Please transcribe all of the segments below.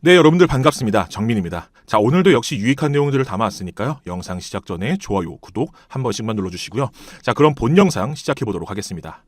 네, 여러분들 반갑습니다. 정민입니다. 자, 오늘도 역시 유익한 내용들을 담아왔으니까요. 영상 시작 전에 좋아요, 구독 한 번씩만 눌러주시고요. 자, 그럼 본 영상 시작해 보도록 하겠습니다.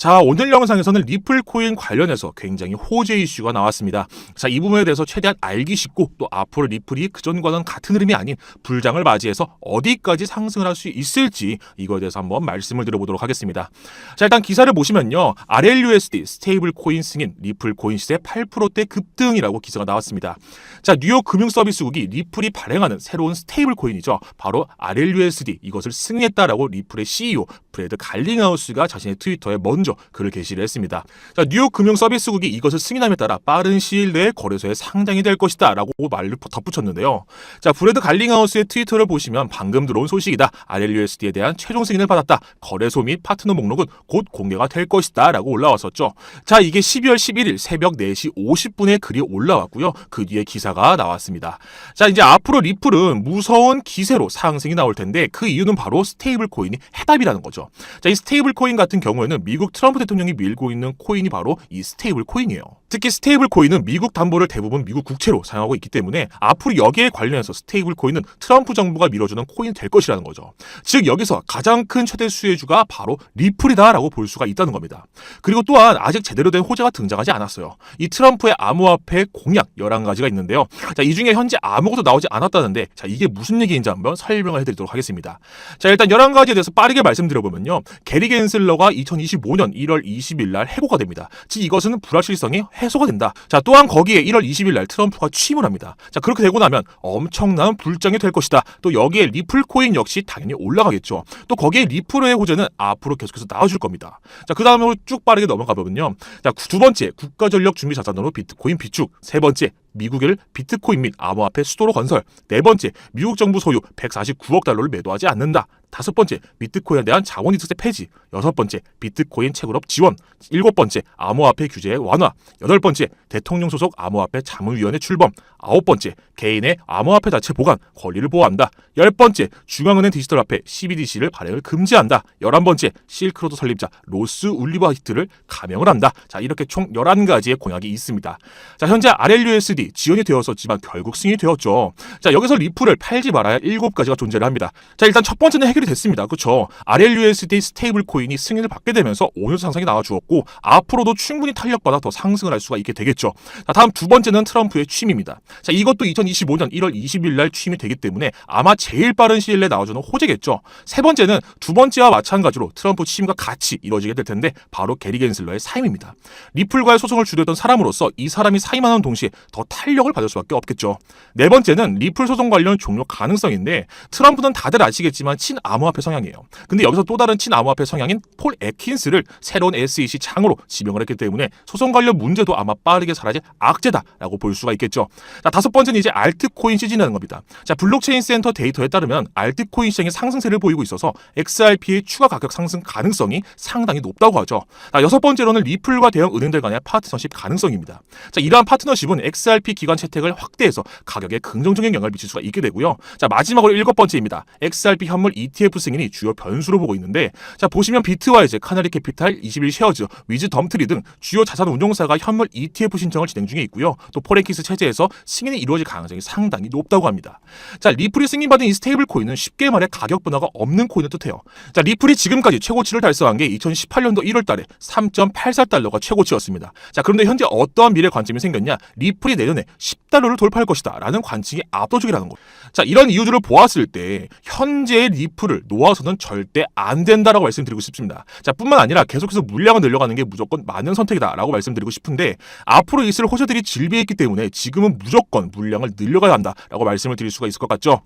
자, 오늘 영상에서는 리플 코인 관련해서 굉장히 호재 이슈가 나왔습니다. 자, 이 부분에 대해서 최대한 알기 쉽고 또 앞으로 리플이 그전과는 같은 흐름이 아닌 불장을 맞이해서 어디까지 상승을 할 수 있을지 이거에 대해서 한번 말씀을 드려보도록 하겠습니다. 자, 일단 기사를 보시면요. RLUSD 스테이블 코인 승인 리플 코인 시세 8%대 급등이라고 기사가 나왔습니다. 자, 뉴욕 금융 서비스국이 리플이 발행하는 새로운 스테이블 코인이죠. 바로 RLUSD 이것을 승인했다라고 리플의 CEO 브래드 갈링하우스가 자신의 트위터에 먼저 글을 게시를 했습니다. 자, 뉴욕 금융 서비스국이 이것을 승인함에 따라 빠른 시일 내에 거래소에 상장이 될 것이다라고 말을 덧붙였는데요. 자, 브래드 갈링하우스의 트위터를 보시면 방금 들어온 소식이다. RLUSD에 대한 최종 승인을 받았다. 거래소 및 파트너 목록은 곧 공개가 될 것이다라고 올라왔었죠. 자, 이게 12월 11일 새벽 4시 50분에 글이 올라왔고요. 그 뒤에 기사가 나왔습니다. 자, 이제 앞으로 리플은 무서운 기세로 상승이 나올 텐데 그 이유는 바로 스테이블 코인이 해답이라는 거죠. 자, 이 스테이블 코인 같은 경우에는 미국 트럼프 대통령이 밀고 있는 코인이 바로 이 스테이블 코인이에요. 특히 스테이블 코인은 미국 담보를 대부분 미국 국채로 사용하고 있기 때문에 앞으로 여기에 관련해서 스테이블 코인은 트럼프 정부가 밀어주는 코인이 될 것이라는 거죠. 즉 여기서 가장 큰 최대 수혜주가 바로 리플이다라고 볼 수가 있다는 겁니다. 그리고 또한 아직 제대로 된 호재가 등장하지 않았어요. 이 트럼프의 암호화폐 공약 11가지가 있는데요. 자, 이 중에 현재 아무것도 나오지 않았다는데 자, 이게 무슨 얘기인지 한번 설명을 해드리도록 하겠습니다. 자, 일단 11가지에 대해서 빠르게 말씀드려보면요. 게리 겐슬러가 2025년 1월 20일 날 해고가 됩니다. 즉 이것은 불확실성이 해소가 된다. 자, 또한 거기에 1월 20일 날 트럼프가 취임을 합니다. 자, 그렇게 되고 나면 엄청난 불장이 될 것이다. 또 여기에 리플 코인 역시 당연히 올라가겠죠. 또 거기에 리플의 호재는 앞으로 계속해서 나와줄 겁니다. 자, 그 다음으로 쭉 빠르게 넘어가 보면요. 자, 두 번째 국가전력 준비 자산으로 비트코인 비축. 세 번째 미국의 비트코인 및 암호화폐 수도로 건설. 네 번째, 미국 정부 소유 149억 달러를 매도하지 않는다. 다섯 번째, 비트코인에 대한 자원이득세 폐지. 여섯 번째, 비트코인 채굴업 지원. 일곱 번째, 암호화폐 규제 완화. 여덟 번째, 대통령 소속 암호화폐 자문위원회 출범. 아홉 번째, 개인의 암호화폐 자체 보관 권리를 보호한다. 열 번째, 중앙은행 디지털 화폐 CBDC를 발행을 금지한다. 열한 번째, 실크로드 설립자 로스 울리버히트를 감형을 한다. 자, 이렇게 총 11가지의 공약이 있습니다. 자, 현재 RLUSD 지원이 되었었지만 결국 승인이 되었죠. 자, 여기서 리플을 팔지 말아야 7가지가 존재를 합니다. 자, 일단 첫 번째는 해결 이 됐습니다. 그렇죠? RLUSD 스테이블 코인이 승인을 받게 되면서 오늘 상승이 나와 주었고 앞으로도 충분히 탄력받아 더 상승을 할 수가 있게 되겠죠. 자, 다음 두 번째는 트럼프의 취임입니다. 자, 이것도 2025년 1월 20일 날 취임이 되기 때문에 아마 제일 빠른 시일 내에 나와주는 호재겠죠. 세 번째는 두 번째와 마찬가지로 트럼프 취임과 같이 이루어지게 될 텐데 바로 게리 겐슬러의 사임입니다. 리플과의 소송을 주도했던 사람으로서 이 사람이 사임하는 동시에 더 탄력을 받을 수밖에 없겠죠. 네 번째는 리플 소송 관련 종료 가능성인데 트럼프는 다들 아시겠지만 친 암호화폐 성향이에요. 근데 여기서 또 다른 친암호화폐 성향인 폴 에킨스를 새로운 SEC 장으로 지명을 했기 때문에 소송 관련 문제도 아마 빠르게 사라질 악재다라고 볼 수가 있겠죠. 자, 다섯 번째는 이제 알트코인 시즌이라는 겁니다. 자, 블록체인 센터 데이터에 따르면 알트코인 시장이 상승세를 보이고 있어서 XRP의 추가 가격 상승 가능성이 상당히 높다고 하죠. 자, 여섯 번째로는 리플과 대형 은행들 간의 파트너십 가능성입니다. 자, 이러한 파트너십은 XRP 기관 채택을 확대해서 가격에 긍정적인 영향을 미칠 수가 있게 되고요. 자, 마지막으로 일곱 번째입니다. XRP 현물 ETF 승인이 주요 변수로 보고 있는데 자, 보시면 비트와이즈, 카나리 캐피탈, 21 쉐어즈, 위즈 덤트리 등 주요 자산 운용사가 현물 ETF 신청을 진행 중에 있고요. 또 포렉키스 체제에서 승인이 이루어질 가능성이 상당히 높다고 합니다. 자, 리플이 승인받은 이 스테이블 코인은 쉽게 말해 가격 변화가 없는 코인을 뜻해요. 자, 리플이 지금까지 최고치를 달성한 게 2018년도 1월 달에 3.84달러가 최고치였습니다. 자, 그런데 현재 어떠한 미래 관점이 생겼냐? 리플이 내년에 10달러를 돌파할 것이다. 라는 관측이 압도적이라는 거. 자, 이런 이유들을 보았을 때 현재의 리플을 놓아서는 절대 안 된다라고 말씀드리고 싶습니다. 자, 뿐만 아니라 계속해서 물량을 늘려가는 게 무조건 맞는 선택이다라고 말씀드리고 싶은데 앞으로 있을 호재들이 질비했기 때문에 지금은 무조건 물량을 늘려가야 한다라고 말씀을 드릴 수가 있을 것 같죠.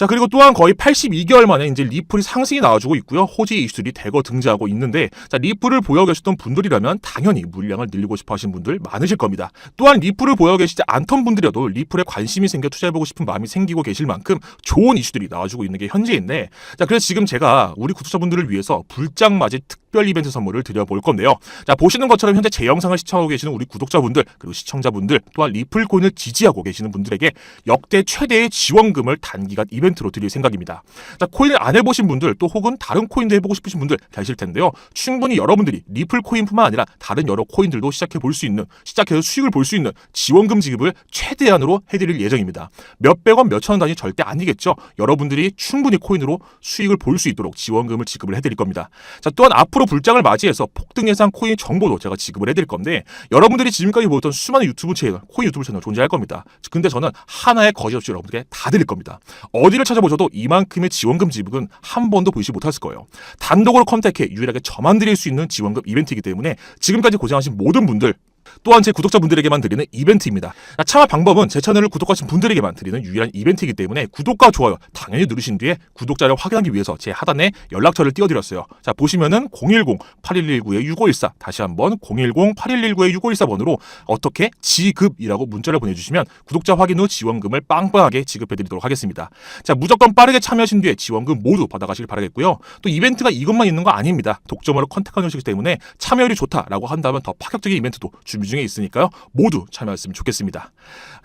자 그리고 또한 거의 82개월 만에 이제 리플이 상승이 나와주고 있고요. 호재 이슈들이 대거 등장하고 있는데 자 리플을 보여 계셨던 분들이라면 당연히 물량을 늘리고 싶어 하신 분들 많으실 겁니다. 또한 리플을 보여 계시지 않던 분들이라도 리플에 관심이 생겨 투자해보고 싶은 마음이 생기고 계실 만큼 좋은 이슈들이 나와주고 있는 게 현재인데 자 그래서 지금 제가 우리 구독자분들을 위해서 불장맞이 특 특별 이벤트 선물을 드려볼 건데요. 자, 보시는 것처럼 현재 제 영상을 시청하고 계시는 우리 구독자분들 그리고 시청자분들 또한 리플 코인을 지지하고 계시는 분들에게 역대 최대의 지원금을 단기간 이벤트로 드릴 생각입니다. 자, 코인을 안 해보신 분들 또 혹은 다른 코인도 해보고 싶으신 분들 계실 텐데요. 충분히 여러분들이 리플 코인뿐만 아니라 다른 여러 코인들도 시작해 볼 수 있는 시작해서 수익을 볼 수 있는 지원금 지급을 최대한으로 해드릴 예정입니다. 몇백 원, 몇천 원 단위 절대 아니겠죠. 여러분들이 충분히 코인으로 수익을 볼 수 있도록 지원금을 지급을 해드릴 겁니다. 자, 또한 앞으로 불장을 맞이해서 폭등 예상 코인 정보도 제가 지급을 해드릴 건데 여러분들이 지금까지 보던 수많은 유튜브 채널, 코인 유튜브 채널 존재할 겁니다. 근데 저는 하나의 거짓 없이 여러분들께 다 드릴 겁니다. 어디를 찾아보셔도 이만큼의 지원금 지급은 한 번도 보이지 못했을 거예요. 단독으로 컨택해 유일하게 저만 드릴 수 있는 지원금 이벤트이기 때문에 지금까지 고생하신 모든 분들 또한 제 구독자분들에게만 드리는 이벤트입니다. 자, 참여 방법은 제 채널을 구독하신 분들에게만 드리는 유일한 이벤트이기 때문에 구독과 좋아요 당연히 누르신 뒤에 구독자를 확인하기 위해서 제 하단에 연락처를 띄워드렸어요. 자 보시면은 010-8119-6514 다시 한번 010-8119-6514번으로 어떻게 지급이라고 문자를 보내주시면 구독자 확인 후 지원금을 빵빵하게 지급해드리도록 하겠습니다. 자 무조건 빠르게 참여하신 뒤에 지원금 모두 받아가시길 바라겠고요. 또 이벤트가 이것만 있는 거 아닙니다. 독점으로 컨택하는 것이기 때문에 참여율이 좋다라고 한다면 더 파격적인 이벤트도 준비 중에 있으니까요. 모두 참여했으면 좋겠습니다.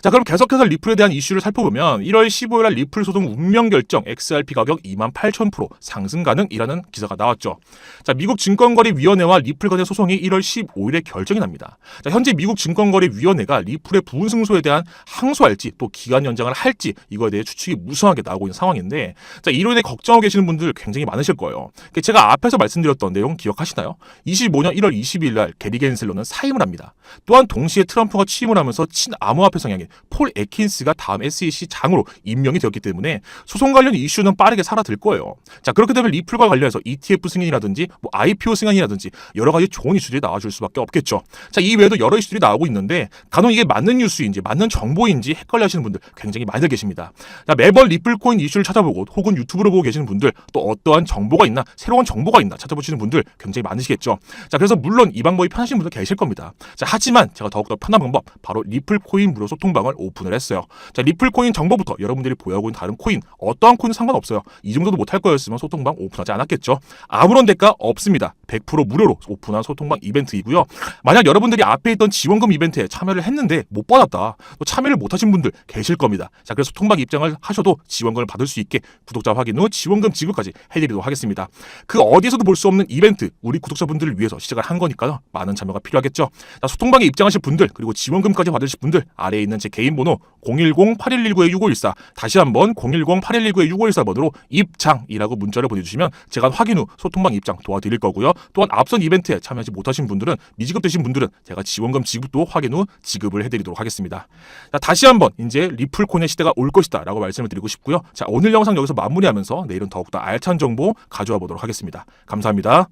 자, 그럼 계속해서 리플에 대한 이슈를 살펴보면 1월 15일 날 리플 소송 운명 결정 XRP 가격 28,000% 상승 가능이라는 기사가 나왔죠. 자, 미국 증권거래위원회와 리플 간의 소송이 1월 15일에 결정이 납니다. 자, 현재 미국 증권거래위원회가 리플의 부분 승소에 대한 항소할지 또 기간 연장을 할지 이거에 대해 추측이 무성하게 나오고 있는 상황인데 자, 이로 인해 걱정하고 계시는 분들 굉장히 많으실 거예요. 그 제가 앞에서 말씀드렸던 내용 기억하시나요? 25년 1월 22일 날 게리 겐슬러는 사임을 합니다. 또한 동시에 트럼프가 취임을 하면서 친암호화폐 성향의 폴 에킨스가 다음 SEC 장으로 임명이 되었기 때문에 소송 관련 이슈는 빠르게 사라질 거예요. 자 그렇게 되면 리플과 관련해서 ETF 승인이라든지 뭐 IPO 승인이라든지 여러 가지 좋은 이슈들이 나와줄 수밖에 없겠죠. 자 이 외에도 여러 이슈들이 나오고 있는데 간혹 이게 맞는 뉴스인지 맞는 정보인지 헷갈려하시는 분들 굉장히 많이들 계십니다. 자 매번 리플 코인 이슈를 찾아보고 혹은 유튜브로 보고 계시는 분들 또 어떠한 정보가 있나 새로운 정보가 있나 찾아보시는 분들 굉장히 많으시겠죠. 자 그래서 물론 이 방법이 편하신 분들 계실 겁니다. 자 하지만 제가 더욱더 편한 방법 바로 리플 코인 무료 소통방을 오픈을 했어요. 자 리플 코인 정보부터 여러분들이 보유하고 있는 다른 코인 어떠한 코인 상관없어요. 이 정도도 못할 거였으면 소통방 오픈하지 않았겠죠. 아무런 대가 없습니다. 100% 무료로 오픈한 소통방 이벤트이고요. 만약 여러분들이 앞에 있던 지원금 이벤트에 참여를 했는데 못 받았다. 또 참여를 못 하신 분들 계실 겁니다. 자 그래서 소통방 입장을 하셔도 지원금을 받을 수 있게 구독자 확인 후 지원금 지급까지 해드리도록 하겠습니다. 그 어디서도 볼 수 없는 이벤트 우리 구독자분들을 위해서 시작을 한 거니까요. 많은 참여가 필요하겠죠. 자, 소통 방에 입장하실 분들 그리고 지원금까지 받으실 분들 아래에 있는 제 개인 번호 010-8119-6514 다시 한번 010-8119-6514번으로 입장이라고 문자를 보내주시면 제가 확인 후 소통방 입장 도와드릴 거고요. 또한 앞선 이벤트에 참여하지 못하신 분들은 미지급 되신 분들은 제가 지원금 지급도 확인 후 지급을 해드리도록 하겠습니다. 자, 다시 한번 이제 리플콘의 시대가 올 것이다 라고 말씀을 드리고 싶고요. 자 오늘 영상 여기서 마무리하면서 내일은 더욱더 알찬 정보 가져와 보도록 하겠습니다. 감사합니다.